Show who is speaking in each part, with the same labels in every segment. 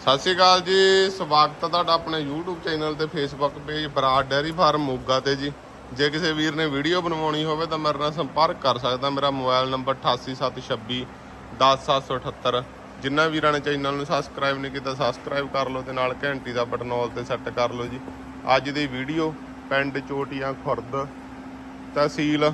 Speaker 1: ਸਤਿ ਸ਼੍ਰੀ ਅਕਾਲ ਜੀ, ਸਵਾਗਤ ਹੈ ਤੁਹਾਡਾ ਆਪਣੇ YouTube ਚੈਨਲ ਤੇ Facebook page Brar dairy farm Moga ਤੇ ਜੀ। ਜੇ ਕਿਸੇ ਵੀਰ ਨੇ ਵੀਡੀਓ ਬਣਵਾਉਣੀ ਹੋਵੇ ਤਾਂ ਮੇਰੇ ਨਾਲ ਸੰਪਰਕ ਕਰ ਸਕਦਾ, ਮੇਰਾ ਮੋਬਾਈਲ ਨੰਬਰ 8876 10778 ਜਿਨ੍ਹਾਂ ਵੀਰਾਂ ਨੇ ਚੈਨਲ ਨੂੰ ਸਬਸਕ੍ਰਾਈਬ ਨਹੀਂ ਕੀਤਾ ਸਬਸਕ੍ਰਾਈਬ ਕਰ ਲਓ ਤੇ ਨਾਲ ਘੰਟੀ ਦਾ ਬਟਨ ਆਲ ਤੇ ਸੈੱਟ ਕਰ ਲਓ ਜੀ। ਅੱਜ ਦੀ ਵੀਡੀਓ ਪਿੰਡ ਚੋਟੀਆਂ ਖੁਰਦ ਤਹਿਸੀਲ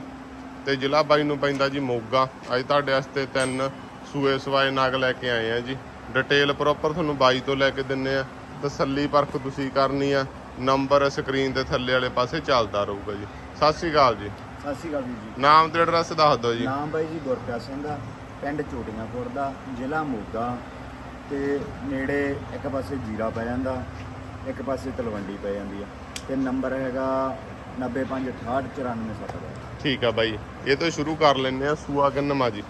Speaker 1: ਤੇ ਜ਼ਿਲ੍ਹਾ ਬਾਈ ਨੂੰ ਪੈਂਦਾ ਜੀ ਮੋਗਾ। ਅੱਜ ਤੁਹਾਡੇ ਵਾਸਤੇ ਤਿੰਨ ਸੂਏ ਸਵਾਏ ਨਗ ਲੈ ਕੇ ਆਏ ਆ ਜੀ। ਡਿਟੇਲ ਪ੍ਰੋਪਰ ਤੁਹਾਨੂੰ ਬਾਈ ਤੋਂ ਲੈ ਕੇ ਦਿੰਨੇ ਆ। ਤਸੱਲੀ ਪਰਖ ਤੁਸੀਂ ਕਰਨੀ ਆ। ਨੰਬਰ ਸਕਰੀਨ ਦੇ ਥੱਲੇ ਵਾਲੇ ਪਾਸੇ ਚੱਲਦਾ ਰਹੂਗਾ ਜੀ। ਸਤਿ ਸ਼੍ਰੀ ਅਕਾਲ ਜੀ।
Speaker 2: ਸਤਿ ਸ਼੍ਰੀ ਅਕਾਲ ਵੀਰ ਜੀ।
Speaker 1: ਨਾਮ ਤੇ ਐਡਰੈਸ ਦੱਸ ਦਿਓ ਜੀ।
Speaker 2: ਨਾਮ ਬਾਈ ਜੀ ਗੁਰਪ੍ਰੀਤ ਸਿੰਘ ਆ ਪਿੰਡ ਚੋਟੀਆਂ ਦਾ ਜ਼ਿਲ੍ਹਾ ਮੋਗਾ। ਤੇ ਨੇੜੇ ਇੱਕ ਪਾਸੇ ਜੀਰਾ ਪੈ ਜਾਂਦਾ ਇੱਕ ਪਾਸੇ ਤਲਵੰਡੀ ਪੈ ਜਾਂਦੀ ਆ। ਤੇ ਨੰਬਰ ਹੈਗਾ 95689447
Speaker 1: ਠੀਕ ਆ ਬਾਈ। ਇਹ ਤੋਂ ਸ਼ੁਰੂ ਕਰ ਲੈਨੇ ਆ ਸੂਆ ਕਿੰਨਮਾ ਜੀ?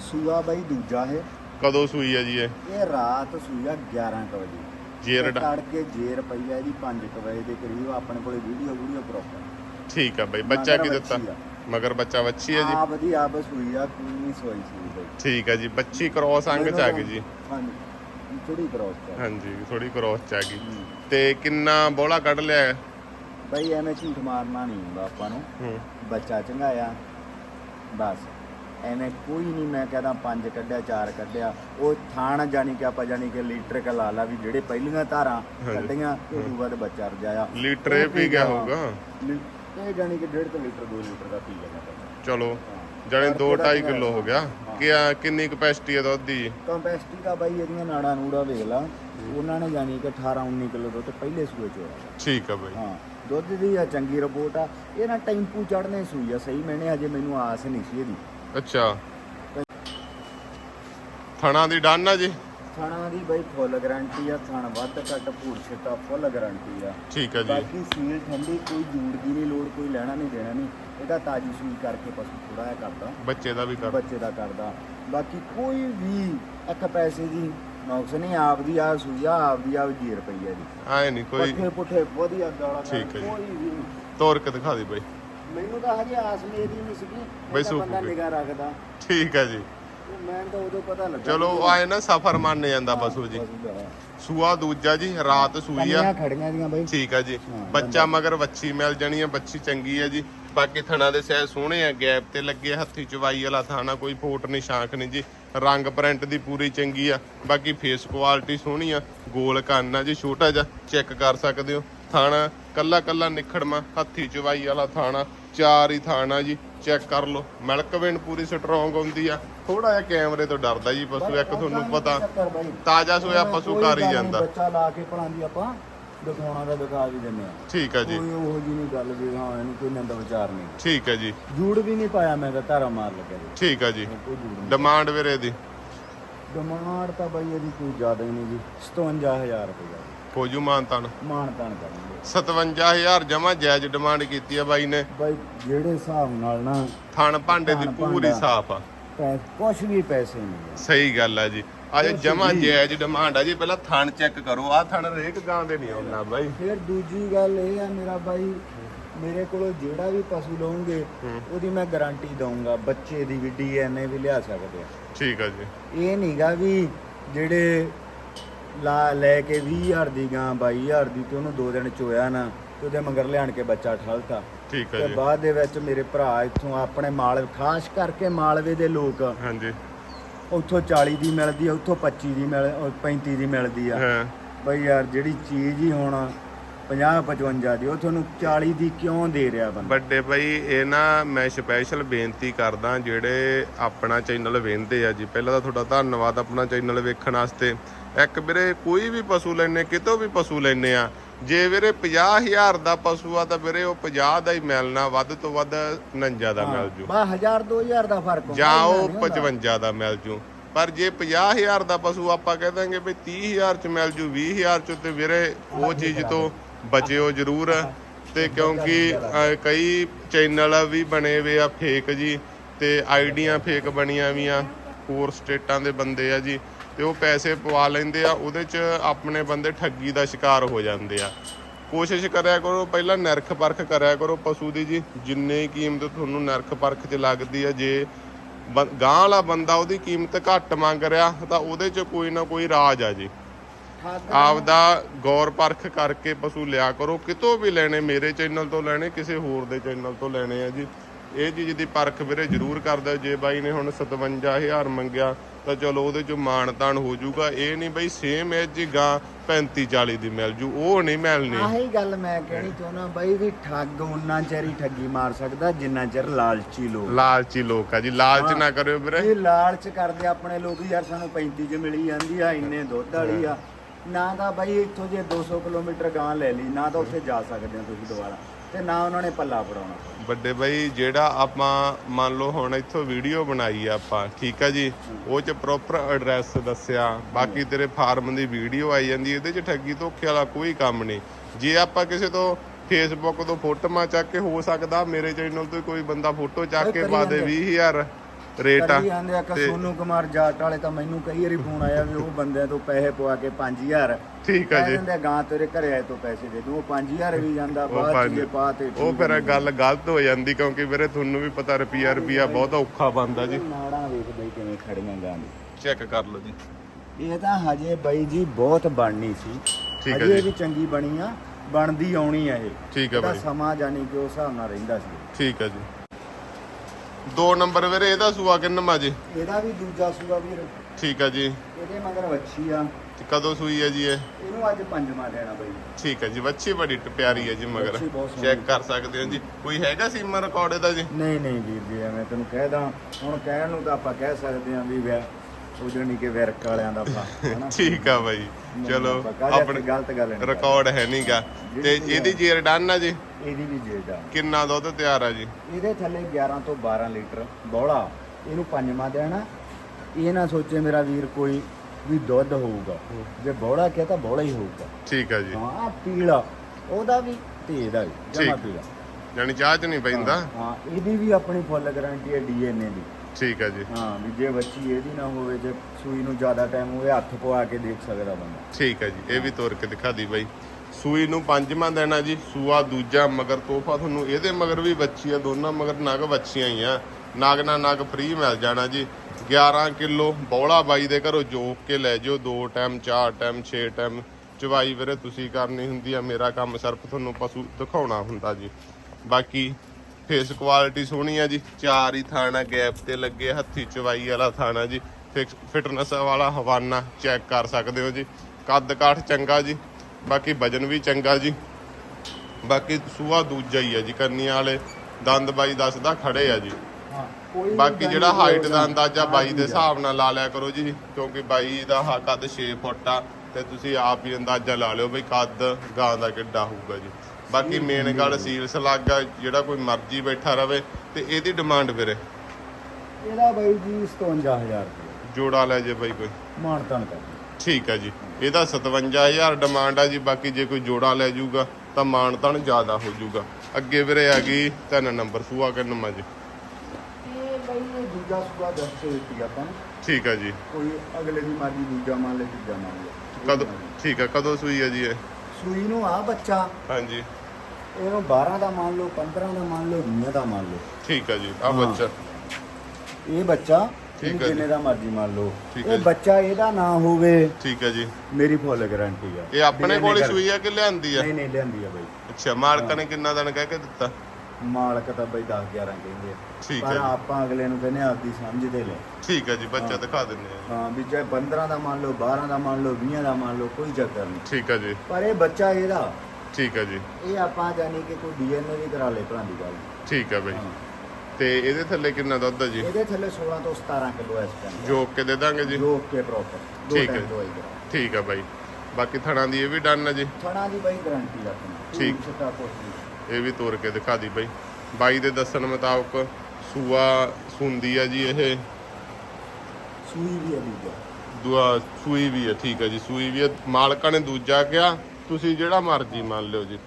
Speaker 2: ਸੂਆ ਬਾਈ ਦੂਜਾ ਹੈ
Speaker 1: ਕਦੋਂ ਸੂਈ ਆ ਜੀ ਇਹ?
Speaker 2: ਇਹ ਰਾਤ ਸੂਈ ਆ 11 ਕੁ ਵਜੇ।
Speaker 1: ਜੇਰ
Speaker 2: ਤੇ ਤੜਕੇ ਜੇਰ ਪਈ ਆ ਜੀ 5 ਕੁ ਵਜੇ ਦੇ ਕਰੀਬ ਆਪਣੇ ਕੋਲੇ ਵੀਡੀਓ ਵੀਡੀਓ ਪ੍ਰੋਪਰ
Speaker 1: ਠੀਕ ਆ ਬਾਈ ਬੱਚਾ ਕੀ ਦਿੱਤਾ?
Speaker 2: ਵੱਛੀ।
Speaker 1: ਮਗਰ ਬੱਚਾ ਵੱਛੀ ਆ ਜੀ?
Speaker 2: ਆ ਵਧੀਆ ਬਸ ਹੋਈ ਆ ਕੋਈ ਨਹੀਂ ਸੋਈ ਸੀ ਬਾਈ।
Speaker 1: ਠੀਕ ਆ ਜੀ ਬੱਚੀ ਕ੍ਰੋਸ ਅੰਗ ਚ ਆ ਗਈ ਜੀ।
Speaker 2: ਹਾਂਜੀ ਥੋੜੀ ਕ੍ਰੋਸ ਕਰ
Speaker 1: ਹਾਂਜੀ ਥੋੜੀ ਕ੍ਰੋਸ ਚ ਆ ਗਈ। ਤੇ ਕਿੰਨਾ ਬੋਲਾ ਕੱਢ ਲਿਆ? ਹੈ?
Speaker 2: ਬਾਈ ਐਵੇਂ ਝੂਠ ਮਾਰਨਾ ਨਹੀਂ ਹੁੰਦਾ ਆਪਾਂ ਨੂੰ।
Speaker 1: ਹੂੰ।
Speaker 2: ਬੱਚਾ ਚੰਗਾਇਆ ਬਸ। ਐਵੇਂ ਕੋਈ ਨਹੀਂ ਮੈਂ ਕਹਦਾ ਪੰਜ ਕੱਢਿਆ ਚਾਰ ਕੱਢਿਆ। ਉਹ ਥਾਣ ਜਾਣੀ ਕਿ ਆਪਾਂ ਜਾਣੀ ਕਿ ਲੀਟਰ ਕ ਲਾ ਲਾ ਵੀ ਜਿਹੜੇ ਪਹਿਲੀਆਂ ਧਾਰਾਂ
Speaker 1: ਹਾਂਜੀ।
Speaker 2: ਕੱਢੀਆਂ ਉਹ ਤੋਂ ਬਾਅਦ ਬੱਚਾ ਰਜਾਇਆ।
Speaker 1: ਲੀਟਰ ਇਹ ਪੀ ਗਿਆ ਹੋਊਗਾ।
Speaker 2: ਇਹ ਜਾਣੀ ਕਿ 1.5 ਲੀਟਰ 2 ਲੀਟਰ ਦਾ ਪੀ ਗਿਆ
Speaker 1: ਚਲੋ ਜਾਨੀ
Speaker 2: ਪਰ
Speaker 1: 2
Speaker 2: ਥੋੜ੍ਹਾ
Speaker 1: 2.5
Speaker 2: ਜਿਹਾ
Speaker 1: ਕਿਲੋ ਹੋ ਗਿਆ। ਕਿ ਕਿੰਨੀ ਕਪੈਸਿਟੀ ਹੈ ਦੁੱਧ ਦੀ?
Speaker 2: ਕੰਪੈਸਿਟੀ ਦਾ ਬਾਈ ਇਹਦੀਆਂ ਨਾੜਾਂ ਨੂੜਾ ਵੇਖ ਲਾ। ਉਹਨਾਂ ਨੇ ਜਾਣੀ ਕਿ 18 19 ਕਿਲੋ ਦੁੱਧ ਪਹਿਲੇ ਸੂਏ ਚ ਹੋਇਆ
Speaker 1: ਠੀਕ ਆ ਬਾਈ।
Speaker 2: ਹਾਂ। ਦੁੱਧ ਦੀ ਆ ਚੰਗੀ ਰਿਪੋਰਟ ਆ। ਇਹ ਨਾ ਟੈਂਪੂ ਚੜਨੇ ਸੂਈ ਆ ਸਹੀ ਮੈਨੇ ਅਜੇ ਮੈਨੂੰ ਆਸ ਨਹੀਂ ਸੀ ਇਹਦੀ।
Speaker 1: ਅੱਛਾ। ਥਣਾ ਦੀ ਡਨ ਆ ਜੀ?
Speaker 2: ਥਾਣਾ ਦੀ ਬਾਈ ਫੁੱਲ ਗਾਰੰਟੀ ਆ ਥਣ ਵੱਧ ਘੱਟ ਭੂਰ ਛਿੱਟਾ ਫੁੱਲ ਗਾਰੰਟੀ ਆ।
Speaker 1: ਠੀਕ ਆ ਜੀ।
Speaker 2: ਬਾਕੀ ਸੀਲ ਠੰਡੀ ਕੋਈ ਜੂੜ ਦੀ ਨਹੀਂ ਲੋੜ ਕੋਈ ਲੈਣਾ ਨਹੀਂ ਦੇਣਾ ਨਹੀਂ। ਇਹਦਾ ਤਾਜੀ ਸੂਈ ਕਰਕੇ ਪਸ਼ੂ ਥੋੜਾ ਜਿਹਾ ਕਰਦਾ।
Speaker 1: ਬੱਚੇ ਦਾ ਵੀ ਕਰ।
Speaker 2: ਬੱਚੇ ਦਾ ਕਰਦਾ। ਬਾਕੀ ਕੋਈ ਵੀ ਇੱਕ ਪੈਸੇ ਦੀ ਨੌਕਸ ਨਹੀਂ ਆਪਦੀ ਆ ਸੂਈ ਆ ਆਪਦੀ ਆ ਜੀ ਰੁਪਈਆ ਦੀ।
Speaker 1: ਆਏ ਨਹੀਂ ਕੋਈ।
Speaker 2: ਪੱਠੇ ਪੁੱਠੇ ਵਧੀਆ
Speaker 1: ਜੀ।
Speaker 2: ਕੋਈ ਵੀ।
Speaker 1: ਤੋਰ ਕੇ ਦਿਖਾ ਦੇ ਬਾਈ।
Speaker 2: ਮੈਨੂੰ ਤਾਂ ਹਜੇ ਆਸ ਮੇਰੀ ਨਹੀਂ ਸੀਗੀ
Speaker 1: ਬਈ ਸੂਪ
Speaker 2: ਬੰਦਾ। ਨਿਗਾਹ ਰੱਖਦਾ।
Speaker 1: ਠੀਕ ਆ ਜੀ।
Speaker 2: ਮੈਂ ਤਾਂ ਉਦੋਂ ਪਤਾ ਲੱਗਾ
Speaker 1: ਚਲੋ ਆਏ ਨਾ ਸਫਰ ਮੰਨ ਜਾਂਦਾ ਪਸ਼ੂ ਜੀ। ਸੂਆ ਦੂਜਾ ਜੀ ਰਾਤ ਸੂਈ ਆ।
Speaker 2: ਕੰਨੀਆਂ ਖੜੀਆਂ ਦੀਆਂ ਬਾਈ।
Speaker 1: ਠੀਕ ਆ ਜੀ।
Speaker 2: ਹਾਂ,
Speaker 1: ਬੱਚਾ ਮਗਰ ਵੱਛੀ ਮਿਲ ਜਾਣੀ ਆ ਬੱਚੀ ਚੰਗੀ ਆ ਜੀ। ਬਾਕੀ ਥਣਾ ਦੇ ਸਹਿ ਸੋਹਣੇ ਆ ਗੈਪ ਤੇ ਲੱਗੇ ਹੱਥੀ ਚਵਾਈ ਵਾਲਾ ਥਾਣਾ ਕੋਈ ਫੋਟ ਨਹੀਂ ਸ਼ਾਂਖ ਨਹੀਂ ਜੀ। ਰੰਗ ਪ੍ਰਿੰਟ ਦੀ ਪੂਰੀ ਚੰਗੀ ਆ। ਬਾਕੀ ਫੇਸ ਕੁਆਲਿਟੀ ਸੋਹਣੀ ਆ। ਗੋਲ ਕੰਨ ਆ ਜੀ ਛੋਟਾ ਜਿਹਾ। ਚੈੱਕ ਕਰ ਸਕਦੇ ਹੋ। ਥਾਣਾ ਕੱਲਾ ਕੱਲਾ ਨਿਖੜਮਾ ਹੱਥੀ ਚਵਾਈ ਵਾਲਾ ਥਾਣਾ। ਚਾਰ ਹੀ ਥਾਣਾ ਜੀ ਚੈੱਕ ਕਰ ਲਓ। ਮਿਲਕ ਵੇਨ ਪੂਰੀ ਸਟਰੋਂਗ ਆਉਂਦੀ ਆ। ਥੋੜਾ ਜਿਹਾ ਕੈਮਰੇ ਤੋਂ ਡਰਦਾ ਜੀ ਪਸ਼ੂ ਇੱਕ ਤੁਹਾਨੂੰ ਪਤਾ। ਤਾਜ਼ਾ ਸੋਇਆ ਪਸ਼ੂ ਕਰ ਹੀ ਜਾਂਦਾ।
Speaker 2: ਬੱਚਾ ਲਾ ਕੇ ਪੜਾਂਦੀ ਆਪਾਂ ਦਿਖਾਉਣਾ ਦਾ ਦਿਖਾ ਵੀ ਦਿੰਦੇ ਆ
Speaker 1: ਠੀਕ ਆ ਜੀ।
Speaker 2: ਕੋਈ ਉਹ ਜੀ ਨਹੀਂ ਗੱਲ ਵੀ ਹਾਂ ਇਹਨੂੰ ਕੋਈ ਨੰਦਾ ਵਿਚਾਰ ਨਹੀਂ।
Speaker 1: ਠੀਕ ਆ ਜੀ।
Speaker 2: ਜੂੜ ਵੀ ਨਹੀਂ ਪਾਇਆ ਮੈਂ ਤਾਂ ਧਾਰਾ ਮਾਰ ਲੱਗਿਆ ਜੀ।
Speaker 1: ਠੀਕ ਆ ਜੀ। ਡਿਮਾਂਡ ਵੀਰੇ ਦੀ।
Speaker 2: ਡਿਮਾਂਡ ਤਾਂ ਬਾਈ ਇਹਦੀ ਕੋਈ ਜ਼ਿਆਦਾ ਹੀ ਨਹੀਂ ਜੀ 57000 ਰੁਪਏ
Speaker 1: ਫੌਜੂ ਮਾਨਤਾਨ।
Speaker 2: ਮਾਨ ਤਾਨ ਕਰਾਂਗੇ
Speaker 1: 57000 ਜਮਾ ਜਾਇਜ਼ ਡਿਮਾਂਡ ਕੀਤੀ ਆ ਬਾਈ ਨੇ।
Speaker 2: ਬਾਈ ਜਿਹੜੇ ਹਿਸਾਬ ਨਾਲ ਨਾ
Speaker 1: ਥਣ ਭਾਂਡੇ ਦੀ
Speaker 2: ਥਣ
Speaker 1: ਪੂਰੀ
Speaker 2: ਭਾਂਡਾ।
Speaker 1: ਸਾਫ਼ ਆ।
Speaker 2: ਕੁਝ ਵੀ ਪੈਸੇ ਨਹੀਂ
Speaker 1: ਸਹੀ ਗੱਲ ਆ ਜੀ। ਅੱਜ ਜਮਾ। ਜਾਇਜ਼ ਡਿਮਾਂਡ ਆ ਜੀ। ਪਹਿਲਾਂ ਥਣ ਚੈੱਕ ਕਰੋ। ਆ ਥਣ ਰੇਕ ਗਾਂ ਦੇ ਨਹੀਂ ਆਉਣਾ ਬਾਈ।
Speaker 2: ਫਿਰ ਦੂਜੀ ਗੱਲ ਇਹ ਆ ਮੇਰਾ ਬਾਈ ਮੇਰੇ ਕੋਲੋਂ ਜਿਹੜਾ ਵੀ ਪਸ਼ੂ ਲਓਗੇ
Speaker 1: ਹੂੰ।
Speaker 2: ਉਹਦੀ ਮੈਂ ਗਾਰੰਟੀ ਦਊਂਗਾ। ਬੱਚੇ ਦੀ ਵੀ ਡੀਐਨਏ ਵੀ ਲਿਆ ਸਕਦੇ ਆ।
Speaker 1: ਠੀਕ ਆ ਜੀ।
Speaker 2: ਇਹ ਨਹੀਂਗਾ ਵੀ ਜਿਹੜੇ ਲਾ ਲੈ ਕੇ 20000 ਦੀ ਗਾਂ 22000 ਦੀ ਤੇ ਉਹਨੂੰ ਦੋ ਦਿਨ ਚੋਇਆ ਨਾ ਤੇ ਉਹਦੇ ਮਗਰ ਲਿਆਣ ਕੇ ਬੱਚਾ ਠਲਤਾ।
Speaker 1: ਠੀਕ ਆ
Speaker 2: ਤੇ
Speaker 1: ਜੀ।
Speaker 2: ਬਾਅਦ ਦੇ ਵਿੱਚ ਮੇਰੇ ਭਰਾ ਇੱਥੋਂ ਆਪਣੇ ਮਾਲ ਖਾਸ ਕਰਕੇ ਮਾਲਵੇ ਦੇ ਲੋਕ
Speaker 1: ਹਾਂਜੀ।
Speaker 2: ਉੱਥੋਂ 40 ਦੀ ਮਿਲਦੀ ਆ ਉੱਥੋਂ 25 ਦੀ ਮਿਲ ਉਹ 35 ਦੀ ਮਿਲਦੀ ਆ।
Speaker 1: ਹਾਂ।
Speaker 2: ਬਈ ਯਾਰ ਜਿਹੜੀ ਚੀਜ਼ ਹੀ ਹੁਣ 50 55 ਦੀ ਉਹ ਤੁਹਾਨੂੰ 40 ਦੀ ਕਿਉਂ ਦੇ ਰਿਹਾ ਬੰਦਾ?
Speaker 1: ਵੱਡੇ ਬਾਈ ਇਹ ਨਾ ਮੈਂ ਸਪੈਸ਼ਲ ਬੇਨਤੀ ਕਰਦਾ ਜਿਹੜੇ ਆਪਣਾ ਚੈਨਲ ਵੇਖਦੇ ਆ ਜੀ ਪਹਿਲਾਂ ਤਾਂ ਤੁਹਾਡਾ ਧੰਨਵਾਦ ਆਪਣਾ ਚੈਨਲ ਵੇਖਣ ਵਾਸਤੇ। ਇੱਕ ਵੀਰੇ ਕੋਈ ਵੀ ਪਸ਼ੂ ਲੈਣੇ ਕਿਤੋਂ ਵੀ ਪਸ਼ੂ ਲੈਣੇ ਆ ਜੇ ਵੀਰੇ 50000 ਦਾ ਪਸ਼ੂ ਆ ਤਾਂ ਵੀਰੇ ਉਹ 50 ਦਾ ਹੀ ਮਿਲਣਾ ਵੱਧ ਤੋਂ ਵੱਧ 49 ਦਾ ਮਿਲ ਜੂ।
Speaker 2: ਬਾ 1000 2000 ਦਾ ਫ਼ਰਕ ਹੁੰਦਾ,
Speaker 1: ਜਾਂ ਉਹ
Speaker 2: ਨਹੀਂ ਹੁੰਦਾ।
Speaker 1: 55 ਦਾ ਮਿਲ ਜੂ। ਪਰ ਜੇ 50000 ਦਾ ਪਸ਼ੂ ਆਪਾਂ ਕਹਿ ਦਾਂਗੇ ਵੀ 30000 ਚ ਮਿਲ ਜੂ 20000 ਚ ਤੇ ਵੀਰੇ ਉਹ ਚੀਜ਼ ਤੋਂ ਬਚਿਓ ਜ਼ਰੂਰ। ਤੇ ਕਿਉਂਕਿ ਅਹ, ਕਈ ਚੈਨਲ ਵੀ ਬਣੇ ਹੋਏ ਆ ਫੇਕ ਜੀ ਤੇ ਆਈਡੀਆਂ ਫੇਕ ਬਣੀਆਂ ਵੀ ਆ ਹੋਰ ਸਟੇਟਾਂ ਦੇ ਬੰਦੇ ਆ ਜੀ ਤੇ ਉਹ ਪੈਸੇ ਪਵਾ ਲੈਂਦੇ ਆ ਉਹਦੇ ਚ ਆਪਣੇ ਬੰਦੇ ਠੱਗੀ ਦਾ ਸ਼ਿਕਾਰ ਹੋ ਜਾਂਦੇ ਆ। ਕੋਸ਼ਿਸ਼ ਕਰਿਆ ਕਰੋ ਪਹਿਲਾਂ ਨਿਰਖ ਪਰਖ ਕਰਿਆ ਕਰੋ ਪਸ਼ੂ ਦੀ ਜੀ ਜਿੰਨੇ ਕੀਮਤ ਤੁਹਾਨੂੰ ਨਰਖ ਪਰਖ 'ਚ ਲੱਗਦੀ ਆ ਜੇ ਬ ਗਾਂ ਵਾਲਾ ਬੰਦਾ ਉਹਦੀ ਕੀਮਤ ਘੱਟ ਮੰਗ ਰਿਹਾ ਤਾਂ ਉਹਦੇ 'ਚ ਕੋਈ ਨਾ ਕੋਈ ਰਾਜ ਆ ਜੀ। ਆਪਦਾ ਗੌਰ ਪਰਖ ਕਰਕੇ ਪਸ਼ੂ ਲਿਆ ਕਰੋ ਕਿਤੋਂ ਵੀ ਲੈਣੇ ਮੇਰੇ ਚੈਨਲ ਤੋਂ ਲੈਣੇ ਕਿਸੇ ਹੋਰ ਦੇ ਚੈਨਲ ਤੋਂ ਲੈਣੇ ਆ ਜੀ। ਇਹ ਚੀਜ਼ ਦੀ ਪਰਖ ਵੀਰੇ ਜ਼ਰੂਰ ਕਰਦਾ ਜੇ ਬਾਈ ਨੇ ਹੁਣ 57000 ਮੰਗਿਆ ਤਾਂ ਚਲੋ ਉਹਦੇ ਚ ਮਾਣ ਤਾਣ ਹੋ ਜਾਊਗਾ। ਇਹ ਨਹੀਂ ਬਈ ਸੇਮ ਐਜ ਜੀ ਗਾਂ 35 40 ਦੀ ਮਿਲ ਜੂ ਉਹ ਨਹੀਂ ਮਿਲਣੀ।
Speaker 2: ਆਹੀ ਗੱਲ ਮੈਂ ਕਹਿਣੀ ਚਾਹੁੰਦਾ ਬਾਈ ਵੀ ਠੱਗ ਉਹਨਾਂ ਚਿਰ ਹੀ ਠੱਗੀ ਮਾਰ ਸਕਦਾ ਜਿੰਨਾ ਚਿਰ ਲਾਲਚੀ ਲੋਕ।
Speaker 1: ਲਾਲਚੀ ਲੋਕ ਆ ਜੀ ਲਾਲਚ। ਨਾ ਕਰਿਓ ਵੀਰੇ।
Speaker 2: ਇਹ ਲਾਲਚ ਕਰਦੇ ਆਪਣੇ ਲੋਕ ਯਾਰ ਸਾਨੂੰ 35 ਚ ਮਿਲੀ ਜਾਂਦੀ ਆ ਇੰਨੇ ਦੁੱਧ ਵਾਲੀ ਆ। ਨਾ ਤਾਂ ਬਾਈ ਇੱਥੋਂ ਜੇ 200 ਕਿਲੋਮੀਟਰ ਗਾਂ ਲੈ ਲਈ ਨਾ ਤਾਂ ਉੱਥੇ ਜਾ ਸਕਦੇ ਆ ਤੁਸੀਂ ਦੁਬਾਰਾ। ਤੇ ਨਾ ਉਹਨਾਂ ਨੇ ਪੱਲਾ ਫੜਾਉਣਾ।
Speaker 1: ਵੱਡੇ ਬਾਈ ਜਿਹੜਾ ਆਪਾਂ ਮੰਨ ਲਓ ਹੁਣ ਇੱਥੋਂ ਵੀਡੀਓ ਬਣਾਈ ਆ ਆਪਾਂ ਠੀਕ ਆ ਜੀ? ਉਹ ਚ ਪ੍ਰੋਪਰ ਐਡਰੈਸ ਦੱਸਿਆ। ਬਾਕੀ ਤੇਰੇ ਫਾਰਮ ਦੀ ਵੀਡੀਓ ਆਈ ਜਾਂਦੀ ਇਹਦੇ ਚ ਠੱਗੀ ਧੋਖੇ ਵਾਲਾ ਕੋਈ ਕੰਮ ਨਹੀਂ। ਜੇ ਆਪਾਂ ਕਿਸੇ ਤੋਂ ਫੇਸਬੁੱਕ ਤੋਂ ਫੋਟੋਆਂ ਚੱਕ ਕੇ ਹੋ ਸਕਦਾ ਮੇਰੇ ਚੈਨਲ ਤੋਂ ਕੋਈ ਬੰਦਾ ਫੋਟੋ ਚੱਕ ਕੇ ਪਾ ਦੇ
Speaker 2: ਜਾਂਦੇ।
Speaker 1: 20000 ਰੇਟ ਆ।
Speaker 2: ਕਰੀ ਜਾਂਦੇ ਆ ਕਿ
Speaker 1: ਤੇ-
Speaker 2: ਸੋਨੂ ਕੁਮਾਰ ਜਾਟ ਵਾਲੇ ਤਾਂ ਮੈਨੂੰ ਕਈ ਵਾਰੀ ਫੋਨ ਆਇਆ ਵੀ ਉਹ ਬੰਦਿਆਂ ਤੋਂ ਪੈਸੇ ਪਵਾ ਕੇ 5000
Speaker 1: ਠੀਕ ਆ ਜੀ।
Speaker 2: ਕਹਿੰਦੇ ਗਾਂ ਤੇਰੇ ਘਰੇ ਆਏ ਤੋਂ ਪੈਸੇ ਦੇ ਦੂੰ ਉਹ 5000 ਵੀ ਜਾਂਦਾ
Speaker 1: ਉਹ
Speaker 2: ਬਾਅਦ ਚ
Speaker 1: ਪੰਜ-
Speaker 2: ਜੇ ਪਾ ਤੇ
Speaker 1: ਉਹ ਫਿਰ। ਗੱਲ ਗਲਤ ਹੋ ਜਾਂਦੀ ਕਿਉਂਕਿ ਵੀਰੇ ਤੁਹਾਨੂੰ ਵੀ ਪਤਾ ਰੁਪਿਆ ਰੁਪਿਆ ਬਹੁਤ ਔਖਾ ਬਣਦਾ ਜੀ।
Speaker 2: ਨਾੜਾਂ ਵੇਖ ਬਈ ਕਿਵੇਂ ਖੜੀਆਂ ਗਾਂ ਦੀ
Speaker 1: ਚੈੱਕ ਕਰ ਲਓ ਜੀ।
Speaker 2: ਇਹ ਤਾਂ ਹਜੇ ਬਾਈ ਜੀ ਬਹੁਤ ਬਣਨੀ ਸੀ।
Speaker 1: ਠੀਕ ਹੈ
Speaker 2: ਹਜੇ
Speaker 1: ਜੀ।
Speaker 2: ਵੀ ਚੰਗੀ ਬਣੀ ਆ ਬਣਦੀ ਆਉਣੀ ਆ ਇਹ।
Speaker 1: ਠੀਕ ਆ
Speaker 2: ਇਹਦਾ
Speaker 1: ਬਾਈ।
Speaker 2: ਸਮਾਂ ਜਾਨੀ ਕਿ ਉਸ ਹਿਸਾਬ ਨਾਲ ਰਹਿੰਦਾ ਸੀ।
Speaker 1: ਠੀਕ ਆ ਜੀ। ਦੋ ਨੰਬਰ ਵੀਰੇ ਇਹਦਾ ਸੂਆ ਕਿੰਨਮਾ ਜੀ?
Speaker 2: ਇਹਦਾ ਵੀ ਦੂਜਾ ਸੂਆ ਵੀਰ।
Speaker 1: ਠੀਕ ਆ ਜੀ।
Speaker 2: ਇਹਦੇ ਮਗਰ ਵੱਛੀ ਆ।
Speaker 1: ਤੇ ਕਦੋਂ ਸੂਈ ਹੈ ਜੀ ਇਹ?
Speaker 2: ਇਹਨੂੰ ਅੱਜ ਪੰਜਵਾਂ ਦੇਣਾ ਬਾਈ।
Speaker 1: ਠੀਕ ਹੈ ਜੀ ਬੱਚੀ ਬੜੀ ਪਿਆਰੀ ਹੈ ਜੀ ਮਗਰ।
Speaker 2: ਬੱਚੀ ਬਹੁਤ ਸੋਹਣੀ।
Speaker 1: ਚੈੱਕ ਕਰ ਸਕਦੇ ਹੋ ਜੀ। ਕੋਈ ਹੈਗਾ ਸੀਮਾ ਰਿਕਾਰਡ ਇਹਦਾ ਜੀ?
Speaker 2: ਨਹੀਂ ਨਹੀਂ ਵੀਰ ਜੀ ਐਵੇਂ ਤੈਨੂੰ ਕਹਿਦਾ ਹੁਣ ਕਹਿਣ ਨੂੰ ਤਾਂ ਆਪਾਂ ਕਹਿ ਸਕਦੇ ਆਂ ਵੀ ਵੈ ਉਹ ਜਣੀ ਕਿ ਵਿਰਕ ਵਾਲਿਆਂ ਦਾ ਭਾ ਹਨਾ?
Speaker 1: ਠੀਕ ਆ ਬਾਈ। ਚਲੋ
Speaker 2: ਆਪਣੇ
Speaker 1: ਆਪਣੇ
Speaker 2: ਗਲਤ ਗੱਲ ਨਹੀਂ
Speaker 1: ਰਿਕਾਰਡ ਹੈ ਨਹੀਂਗਾ ਤੇ ਇਹਦੀ ਜੇਰ ਡਨ ਆ ਜੀ?
Speaker 2: ਇਹਦੀ ਵੀ ਜੇਡ ਆ
Speaker 1: ਕਿੰਨਾ ਦੁੱਧ ਤਿਆਰ ਆ ਜੀ?
Speaker 2: ਇਹਦੇ ਥੱਲੇ 11 ਤੋਂ 12 ਲੀਟਰ ਬੋਲਾ। ਇਹਨੂੰ ਪੰਜਵਾਂ ਦੇਣਾ। ਇਹ ਨਾ ਸੋਚੇ ਮੇਰਾ ਵੀਰ ਕੋਈ ਵੀ ਦੁੱਧ ਹੋਊਗਾ। ਜੇ ਬੋਲਾ ਕਿਹਾ ਤਾਂ ਬੋਲਾ ਹੀ ਹੋਊਗਾ।
Speaker 1: ਠੀਕ ਆ ਜੀ।
Speaker 2: ਹਾਂ ਪੀਲਾ। ਉਹਦਾ ਵੀ ਤੇ ਇਹਦਾ ਵੀ ਜਮਾ। ਪੀਲਾ
Speaker 1: ਯਾਨੀ ਚਾਹ ਚ ਨਹੀਂ ਪੈਂਦਾ?
Speaker 2: ਹਾਂ ਇਹਦੀ ਵੀ ਆਪਣੀ ਫੁੱਲ ਗਾਰੰਟੀ ਹੈ ਡੀਐਨਏ ਦੀ।
Speaker 1: ਠੀਕ ਆ ਜੀ।
Speaker 2: ਹਾਂ ਵੀ ਜੇ ਬੱਚੀ ਇਹਦੀ ਨਾ ਹੋਵੇ ਜੇ ਸੂਈ ਨੂੰ ਜ਼ਿਆਦਾ ਟਾਈਮ ਹੋਵੇ ਹੱਥ ਪਵਾ ਕੇ ਦੇਖ ਸਕਦਾ ਬੰਦਾ।
Speaker 1: ਠੀਕ ਹੈ ਜੀ ਇਹ ਵੀ ਤੋਰ ਕੇ ਦਿਖਾ ਦੀ ਬਾਈ। ਸੂਈ ਨੂੰ ਪੰਜਵਾਂ ਦੇਣਾ ਜੀ ਸੂਆ ਦੂਜਾ ਮਗਰ ਤੋਹਫਾ ਤੁਹਾਨੂੰ ਇਹਦੇ ਮਗਰ ਵੀ ਬੱਚੀ ਆ ਦੋਨਾਂ ਮਗਰ ਨਗ ਬੱਚੀਆਂ ਹੀ ਆ। ਨਗ ਨਾ ਨਗ ਫ੍ਰੀ ਮਿਲ ਜਾਣਾ ਜੀ। 11 ਕਿਲੋ ਬੌਲਾ ਬਾਈ ਦੇ ਘਰੋਂ ਜੋਕ ਕੇ ਲੈ ਜਿਓ ਦੋ ਟਾਈਮ ਚਾਰ ਟਾਈਮ 6 ਟਾਈਮ ਚਵਾਈ ਵੀਰੇ ਤੁਸੀਂ ਕਰਨੀ ਹੁੰਦੀ ਆ ਮੇਰਾ ਕੰਮ ਸਿਰਫ ਤੁਹਾਨੂੰ ਪਸ਼ੂ ਦਿਖਾਉਣਾ ਹੁੰਦਾ ਜੀ। ਬਾਕੀ ਫੇਸ ਕੁਆਲਿਟੀ ਸੋਹਣੀ ਆ ਜੀ। ਚਾਰ ਹੀ ਥਾਣਾ ਗੈਪ ਤੇ ਲੱਗੇ ਹੱਥੀ ਚਵਾਈ ਵਾਲਾ ਥਾਣਾ ਜੀ। ਫਿਟਨੈਸ ਵਾਲਾ ਹਵਾਨਾ ਚੈੱਕ ਕਰ ਸਕਦੇ ਹੋ ਜੀ। ਕੱਦ ਕਾਠ ਚੰਗਾ ਜੀ ਬਾਕੀ ਵਜਨ ਵੀ ਚੰਗਾ ਜੀ। ਬਾਕੀ ਸੂਆ ਦੂਜਾ ਹੀ ਆ ਜੀ ਕੰਨੀਆਂ ਵਾਲੇ। ਦੰਦ ਬਾਈ ਦੱਸਦਾ ਖੜੇ ਆ ਜੀ। ਬਾਕੀ ਜਿਹੜਾ ਹਾਈਟ ਦਾ। ਅੰਦਾਜ਼ਾ ਬਾਈ ਦੇ ਹਿਸਾਬ ਨਾਲ ਲਾ ਲਿਆ ਕਰੋ ਜੀ ਕਿਉਂਕਿ ਬਾਈ ਦਾ ਕੱਦ 6 ਫੁੱਟ ਆ ਤੇ ਤੁਸੀਂ ਆਪ ਹੀ ਅੰਦਾਜ਼ਾ ਲਾ ਲਿਓ ਬਈ ਕੱਦ ਗਾਂ ਦਾ ਕਿੱਡਾ ਹੋਊਗਾ ਜੀ। ਬਾਕੀ ਮੇਨ ਗੱਲ ਸੀਲਸ ਲੱਗਾ ਜਿਹੜਾ ਕੋਈ ਮਰਜ਼ੀ ਬੈਠਾ ਰਵੇ ਤੇ ਇਹਦੀ ਡਿਮਾਂਡ ਵੀਰੇ
Speaker 2: ਇਹਦਾ ਬਾਈ ਜੀ 57000 ਰੁਪਏ।
Speaker 1: ਜੋੜਾ ਲੈ ਜੇ ਬਾਈ ਕੋਈ।
Speaker 2: ਮਾਨ ਤਾਨ ਕਰ।
Speaker 1: ਠੀਕ ਹੈ ਜੀ। ਇਹਦਾ 57000 ਡਿਮਾਂਡ ਆ ਜੀ ਬਾਕੀ ਜੇ ਕੋਈ ਜੋੜਾ ਲੈ ਜਾਊਗਾ ਤਾਂ ਮਾਣ ਤਾਣ ਜ਼ਿਆਦਾ ਹੋ ਜਾਊਗਾ। ਅੱਗੇ ਵੀਰੇ ਆ ਗਈ ਤਿੰਨ ਨੰਬਰ ਸੂਆ ਕਿੰਨਮਾ ਜੀ।
Speaker 2: ਇਹ ਬਾਈ ਇਹ ਦੂਜਾ ਸੂਆ ਦੱਸ ਕੇ ਦਿੱਤੀ ਆਪਾਂ ਨੂੰ।
Speaker 1: ਠੀਕ ਹੈ ਜੀ।
Speaker 2: ਕੋਈ ਅਗਲੇ ਦੀ ਮਰਜ਼ੀ ਦੂਜਾ ਮੰਨ ਲੈ ਤੀਜਾ ਮੰਨ ਲੈ।
Speaker 1: ਕਦੋਂ ਠੀਕ ਹੈ ਕਦੋਂ ਸੂਈ ਹੈ ਜੀ ਇਹ?
Speaker 2: ਸੂਈ ਨੂੰ ਆ ਬੱਚਾ।
Speaker 1: ਹਾਂਜੀ।
Speaker 2: ਇਹਨੂੰ 12 ਦਾ ਮੰਨ ਲਓ 15 ਦਾ ਮੰਨ ਲਓ 20 ਦਾ ਮੰਨ ਲਓ।
Speaker 1: ਠੀਕ ਹੈ ਜੀ ਆ
Speaker 2: ਹਾਂ।
Speaker 1: ਬੱਚਾ।
Speaker 2: ਇਹ ਬੱਚਾ
Speaker 1: ਠੀਕ
Speaker 2: ਇਹਨੂੰ
Speaker 1: ਹੈ ਜੀ।
Speaker 2: ਜਿੰਨੇ ਦਾ ਮਰਜ਼ੀ ਮੰਨ ਲਓ।
Speaker 1: ਠੀਕ ਹੈ
Speaker 2: ਇਹ
Speaker 1: ਜੀ।
Speaker 2: ਬੱਚਾ ਇਹਦਾ ਨਾ ਹੋਵੇ
Speaker 1: ਠੀਕ ਹੈ ਜੀ।
Speaker 2: ਮੇਰੀ ਫੁੱਲ ਗਾਰੰਟੀ ਆ।
Speaker 1: ਇਹ ਆਪਣੇ ਕੋਲ ਹੀ ਸੂਈ ਹੈ ਕਿ ਲਿਆਂਦੀ ਹੈ
Speaker 2: ਨਹੀਂ ਨਹੀਂ ਲਿਆਂਦੀ ਆ ਬਾਈ।
Speaker 1: ਅੱਛਾ ਮਾਲਕਾਂ ਨੇ ਕਿੰਨਾ ਦਿਨ ਕਹਿ ਕੇ ਦਿੱਤਾ?
Speaker 2: ਮਾਲਕ ਤਾਂ ਬਾਈ 10 11 ਕਹਿੰਦੇ ਆ।
Speaker 1: ਠੀਕ ਹੈ
Speaker 2: ਪਰ
Speaker 1: ਜੀ।
Speaker 2: ਆਪਾਂ ਅਗਲੇ ਨੂੰ ਕਹਿੰਦੇ ਆ ਆਪਦੀ ਸਮਝ ਦੇ ਲੈ।
Speaker 1: ਠੀਕ ਹੈ ਜੀ ਬੱਚਾ। ਦਿਖਾ ਦਿੰਦੇ ਆ।
Speaker 2: ਹਾਂ ਵੀ ਚਾਹੇ 15 ਦਾ ਮੰਨ ਲਓ 12 ਦਾ ਮੰਨ ਲਓ 20 ਦਾ ਮੰਨ ਲਓ ਕੋਈ ਚੱਕਰ ਨਹੀਂ।
Speaker 1: ਠੀਕ ਹੈ ਜੀ।
Speaker 2: ਪਰ ਇਹ ਬੱਚਾ ਇਹਦਾ
Speaker 1: ਠੀਕ ਹੈ ਜੀ।
Speaker 2: ਇਹ ਆਪਾਂ ਜਾਨੀ ਕਿ ਕੋਈ ਡੀਐਨਏ ਵੀ ਕਰਾ ਲੈ ਦੀ ਗੱਲ।
Speaker 1: ਠੀਕ ਹੈ ਬਾਈ। ਤੇ ਇਹਦੇ ਥੱਲੇ ਕਿੰਨਾ ਦੁੱਧ ਹੈ ਜੀ?
Speaker 2: ਇਹਦੇ ਥੱਲੇ 16 ਤੋਂ 17 ਕਿਲੋ ਇਸ ਟਾਈਮ
Speaker 1: ਜੋਕ ਕੇ ਦੇ ਦਾਂਗੇ ਜੀ।
Speaker 2: ਜੋ ਕੇ ਪ੍ਰੋਪਰ
Speaker 1: ਠੀਕ ਹੈ। ਠੀਕ ਹੈ ਬਾਈ। ਬਾਕੀ ਥਣਾ ਦੀ ਇਹ ਵੀ ਡਨ ਹੈ ਜੀ।
Speaker 2: ਥਣਾ ਦੀ ਬਾਈ ਗਾਰੰਟੀ ਆਪਣੀ।
Speaker 1: ਠੀਕ।
Speaker 2: ਛੱਟਾ
Speaker 1: ਇਹ ਵੀ ਤੋੜ ਕੇ ਦਿਖਾ ਦੀ ਬਾਈ। ਬਾਈ ਦੇ ਦੱਸਣ ਮੁਤਾਬਕ ਸੂਆ ਸੁੰਦੀ ਆ ਜੀ ਇਹ।
Speaker 2: ਸੂਈ ਵੀ ਹੈ ਦੂਜਾ।
Speaker 1: ਦੁਆ ਸੂਈ ਵੀ ਹੈ ਠੀਕ ਹੈ ਜੀ। ਸੂਈ ਵੀ ਹੈ ਮਾਲਕਾਂ ਨੇ ਦੂਜਾ ਕਿਹਾ। ਤੁਸੀਂ ਜਿਹੜਾ ਮਰਜ਼ੀ ਮੰਨ ਲਿਓ ਜੀ।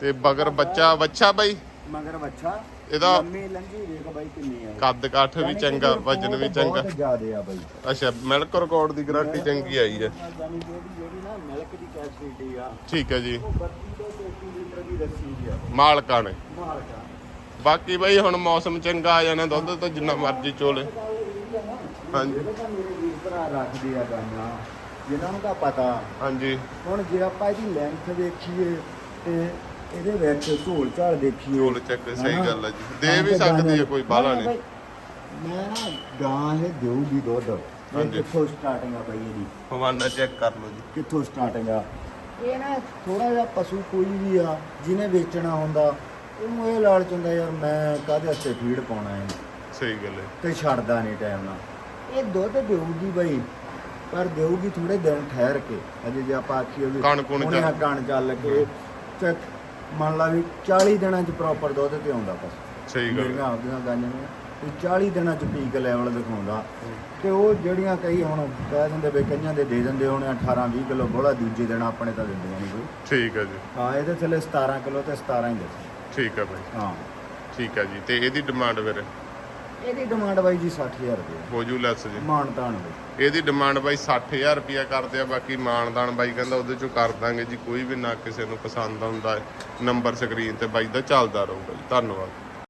Speaker 1: ਤੇ ਬਗਰ ਬੱਚਾ ਬੱਚਾ ਬਾਈ।
Speaker 2: ਮਗਰ ਬੱਚਾ
Speaker 1: ਇਹਦਾ-
Speaker 2: ਲੰਮੀ ਲੰਜੀ ਵੇਖ ਬਾਈ ਕਿੰਨੀ ਆ।
Speaker 1: ਕੱਦ ਕਾਠ ਵੀ ਚੰਗਾ ਵਜਨ ਵੀ ਚੰਗਾ।
Speaker 2: ਬਹੁਤ ਜ਼ਿਆਦੇ ਆ ਬਾਈ।
Speaker 1: ਅੱਛਾ ਮਿਲਕ ਰਿਕਾਰਡ ਦੀ ਗਾਰੰਟੀ ਚੰਗੀ ਆਈ ਹੈ।
Speaker 2: ਜਾਨੀ ਕਿ ਇਹਦੀ ਜਿਹੜੀ ਨਾ ਮਿਲਕ ਦੀ ਕੈਪੈਸਿਟੀ ਆ
Speaker 1: ਠੀਕ ਹੈ ਜੀ।
Speaker 2: ਉਹ 32 ਤੋਂ 33 ਲੀਟਰ ਦੀ ਰੱਸੀ ਦੀ ਆ।
Speaker 1: ਮਾਲਕਾਂ ਨੇ
Speaker 2: ਮਾਲਕਾ
Speaker 1: ਬਾਕੀ ਬਾਈ ਹੁਣ ਮੌਸਮ ਚੰਗਾ ਆ ਜਾਣਾ ਦੁੱਧ ਤਾਂ ਜਿੰਨਾ ਮਰਜ਼ੀ ਚੋਲੇ। ਹਾਂਜੀ
Speaker 2: ਜਿਹੜੇ ਤਾਂ ਮੇਰੇ ਵੀਰ ਭਰਾ ਰੱਖਦੇ ਆ ਗਾਣਾ ਜਿਨ੍ਹਾਂ ਨੂੰ ਤਾਂ ਪਤਾ।
Speaker 1: ਹਾਂਜੀ।
Speaker 2: ਹੁਣ ਜੇ ਆਪਾਂ ਇਹਦੀ ਲੈਂਥ ਦੇਖੀਏ ਤੇ ਇਹਦੇ ਵਿੱਚ ਝੋਲ ਝਾਲ ਦੇਖੀਏ।
Speaker 1: ਝੋਲ ਚੱਕ ਸਹੀ? ਗੱਲ ਹੈ ਜੀ। ਦੇ ਵੀ ਸਕਦੀ ਹੈ ਕੋਈ ਬਾਹਲਾ
Speaker 2: ਨਹੀਂ। ਮੈਂ ਨਾ ਗਾਂ ਇਹ ਦੇਊਗੀ ਦੁੱਧ। ਇਹ। ਕਿੱਥੋਂ ਸਟਾਰਟਿੰਗ ਆ ਬਈ ਇਹਦੀ?
Speaker 1: ਹਵਾਨਾ ਚੈੱਕ ਕਰ ਲਓ ਜੀ।
Speaker 2: ਕਿੱਥੋਂ ਸਟਾਰਟਿੰਗ ਆ? ਇਹ ਨਾ ਥੋੜਾ ਜਿਹਾ ਪਸ਼ੂ ਕੋਈ ਵੀ ਆ ਜਿਹਨੇ ਵੇਚਣਾ ਹੁੰਦਾ ਉਹਨੂੰ ਇਹ ਲਾਲਚ ਹੁੰਦਾ ਯਾਰ ਮੈਂ ਕਾਹਦੇ ਵਾਸਤੇ ਫੀਡ ਪਾਉਣਾ ਹੈ?
Speaker 1: ਸਹੀ ਗੱਲ ਹੈ।
Speaker 2: ਤੇ ਛੱਡਦਾ ਨਹੀਂ ਟਾਈਮ ਨਾਲ। ਇਹ ਦੁੱਧ ਦੇਊਗੀ ਬਈ। ਪਰ ਦੇਊਗੀ ਥੋੜੇ ਦਿਨ ਠਹਿਰ ਕੇ। ਅਜੇ ਜੇ ਆਪਾਂ ਆਖੀਏ ਵੀ
Speaker 1: ਕਣ ਕੁਣ
Speaker 2: ਹੁਣੇ
Speaker 1: ਚੱਲ-
Speaker 2: ਕਣ ਚੱਲ ਕੇ ਚੱਕ ਮੰਨ ਲਾ ਵੀ 40 ਦਿਨਾਂ ਚ ਪ੍ਰੋਪਰ ਦੁੱਧ ਤੇ ਆਉਂਦਾ ਬਸ।
Speaker 1: ਸਹੀ ਗੱਲ।
Speaker 2: ਮੇਰੀਆਂ ਆਪਦੀਆਂ ਗਾਈਆਂ ਨੇ। ਤੇ 40 ਦਿਨਾਂ ਚ ਪੀਕ ਲੈਵਲ ਦਿਖਾਉਂਦਾ। ਤੇ ਉਹ ਜਿਹੜੀਆਂ ਕਈ ਹੁਣ ਕਹਿ ਦਿੰਦੇ ਵੀ ਕਈਆਂ ਦੇ ਦੇ ਦਿੰਦੇ ਹੋਣੇ 18 20 ਕਿਲੋ ਬੋਲਾ ਦੂਜੇ ਦਿਨ ਆਪਣੇ ਤਾਂ ਦਿੰਦੀਆਂ ਨਹੀਂ ਕੋਈ।
Speaker 1: ਠੀਕ ਹੈ ਜੀ।
Speaker 2: ਹਾਂ ਇਹਦੇ ਥੱਲੇ 17 ਕਿਲੋ ਤੇ 17 ਹੀ ਦੱਸ।
Speaker 1: ਠੀਕ ਹੈ ਬਾਈ।
Speaker 2: ਹਾਂ।
Speaker 1: ਠੀਕ ਹੈ ਜੀ ਤੇ ਇਹਦੀ ਡਿਮਾਂਡ ਫਿਰ?
Speaker 2: ਇਹਦੀ ਡਿਮਾਂਡ ਬਾਈ ਜੀ 60000 ਰੁਪਏ।
Speaker 1: ਹੋ ਜੂ ਲੈਸ ਜੀ।
Speaker 2: ਮਾਨ ਤਾਨ ਬਈ।
Speaker 1: ਇਹਦੀ ਡਿਮਾਂਡ ਬਾਈ 60000 ਰੁਪਿਆ ਕਰਦੇ ਆ ਬਾਕੀ ਮਾਨਦਾਨ ਬਾਈ ਕਹਿੰਦਾ ਉਹਦੇ ਚੋਂ ਕਰ ਦਾਂਗੇ ਜੀ ਕੋਈ ਵੀ ਨਾ ਕਿਸੇ ਨੂੰ ਪਸੰਦ ਆਉਂਦਾ ਹੈ ਨੰਬਰ ਸਕਰੀਨ ਤੇ ਬਾਈ ਦਾ ਚੱਲਦਾ ਰਹੂਗਾ ਜੀ। ਧੰਨਵਾਦ।